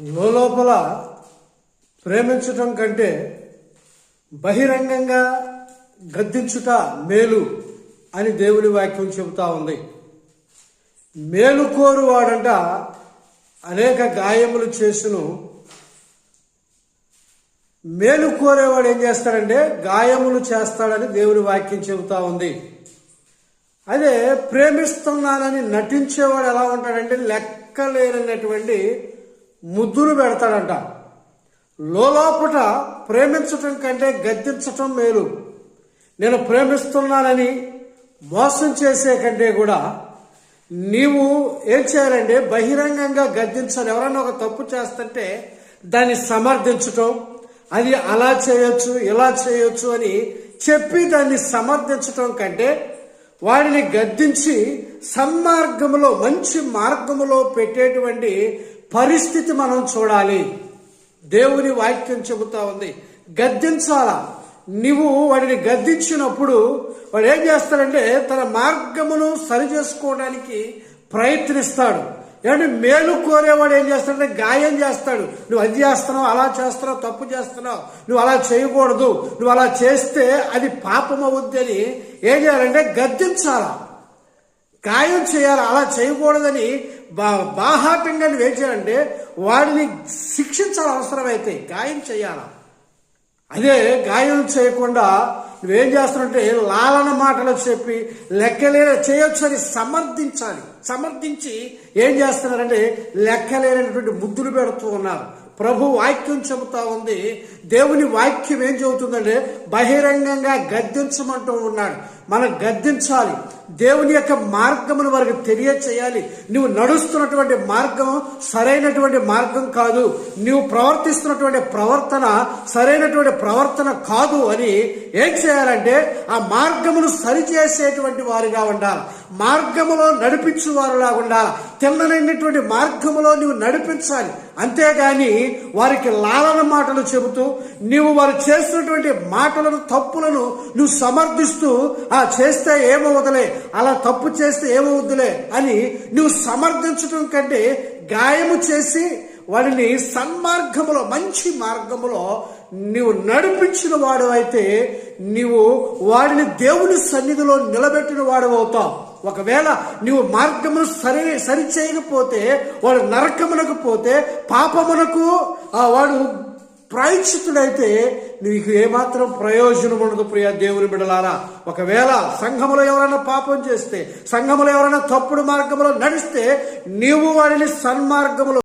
లోపల ప్రేమించటం కంటే బహిరంగంగా గద్దించుట మేలు అని దేవుని వాక్యం చెబుతా ఉంది. మేలు కోరువాడంట అనేక గాయములు చేసును. మేలు కోరేవాడు ఏం చేస్తాడంటే గాయములు చేస్తాడని దేవుని వాక్యం చెబుతా ఉంది. అదే ప్రేమిస్తున్నానని నటించేవాడు ఎలా ఉంటాడంటే లెక్కలేనటువంటి ముద్దులు పెడతాడంట. లోపట ప్రేమించటం కంటే గద్దించటం మేలు. నేను ప్రేమిస్తున్నానని మోసం చేసే కంటే కూడా నీవు ఏం చేయాలంటే బహిరంగంగా గద్దించాలి. ఎవరైనా ఒక తప్పు చేస్తుంటే దాన్ని సమర్థించటం అది అలా చేయొచ్చు ఇలా చేయొచ్చు అని చెప్పి దాన్ని సమర్థించటం కంటే వాడిని గద్దించి సన్మార్గములో మంచి మార్గములో పెట్టేటువంటి పరిస్థితి మనం చూడాలి. దేవుని వాక్యం చెబుతా ఉంది. గద్దించాలా? నువ్వు వాడిని గద్దించినప్పుడు వాడు ఏం చేస్తాడంటే తన మార్గమును సరి చేసుకోవడానికి ప్రయత్నిస్తాడు. ఏమంటే మేలు కోరేవాడు ఏం చేస్తాడంటే గాయం చేస్తాడు. నువ్వు అది చేస్తున్నావు అలా చేస్తున్నావు తప్పు చేస్తున్నావు నువ్వు అలా చేయకూడదు నువ్వు అలా చేస్తే అది పాపం అవుద్ది అని ఏం చేయాలంటే గద్దించాలా? గాయం చేయాలి? అలా చేయకూడదని బా బాహాటంగా నువ్వేం చేయాలంటే వాడిని శిక్షించాలి అవసరమైతే గాయం చేయాల. అదే గాయం చేయకుండా నువ్వేం చేస్తున్నావంటే లాలన మాటలు చెప్పి లెక్కలేన చేయొచ్చని సమర్థించాలి. సమర్థించి ఏం చేస్తున్నారంటే లెక్కలేనటువంటి ముద్దులు పెడుతూ ఉన్నారు. ప్రభు వాక్యం చెబుతా ఉంది. దేవుని వాక్యం ఏం చెబుతుందంటే బహిరంగంగా గద్దించమంటూ ఉన్నాడు. మనం గద్దించాలి. దేవుని యొక్క మార్గమును వారికి తెలియచేయాలి. నువ్వు నడుస్తున్నటువంటి మార్గం సరైనటువంటి మార్గం కాదు. నువ్వు ప్రవర్తిస్తున్నటువంటి ప్రవర్తన సరైనటువంటి ప్రవర్తన కాదు అని ఏం చేయాలంటే ఆ మార్గమును సరిచేసేటువంటి వారిగా ఉండాలి. మార్గములో నడిపించు వారులా ఉండాలి. తిన్ననైనటువంటి మార్గములో నువ్వు నడిపించాలి. అంతేగాని వారికి లాలన మాటలు చెబుతూ నీవు వారు చేస్తున్నటువంటి మాటలను తప్పులను నువ్వు సమర్థిస్తూ ఆ చేస్తే ఏమవుదలే అలా తప్పు చేస్తే ఏమవుద్దులే అని నువ్వు సమర్థించడం కంటే గాయము చేసి వాడిని సన్మార్గములో మంచి మార్గములో నీవు నడిపించిన వాడు అయితే నీవు వాడిని దేవుని సన్నిధిలో నిలబెట్టిన వాడు అవుతావు. ఒకవేళ నీవు మార్గమును సరి సరి చేయకపోతే వాడు నరకమునకు పోతే పాపమునకు వాడు ప్రాయశ్చితుడైతే నీకు ఏమాత్రం ప్రయోజనం ఉండదు ప్రియ దేవుని బిడలారా. ఒకవేళ సంఘములో ఎవరైనా పాపం చేస్తే సంఘములో ఎవరైనా తప్పుడు మార్గంలో నడిస్తే నీవు వాడిని సన్మార్గములో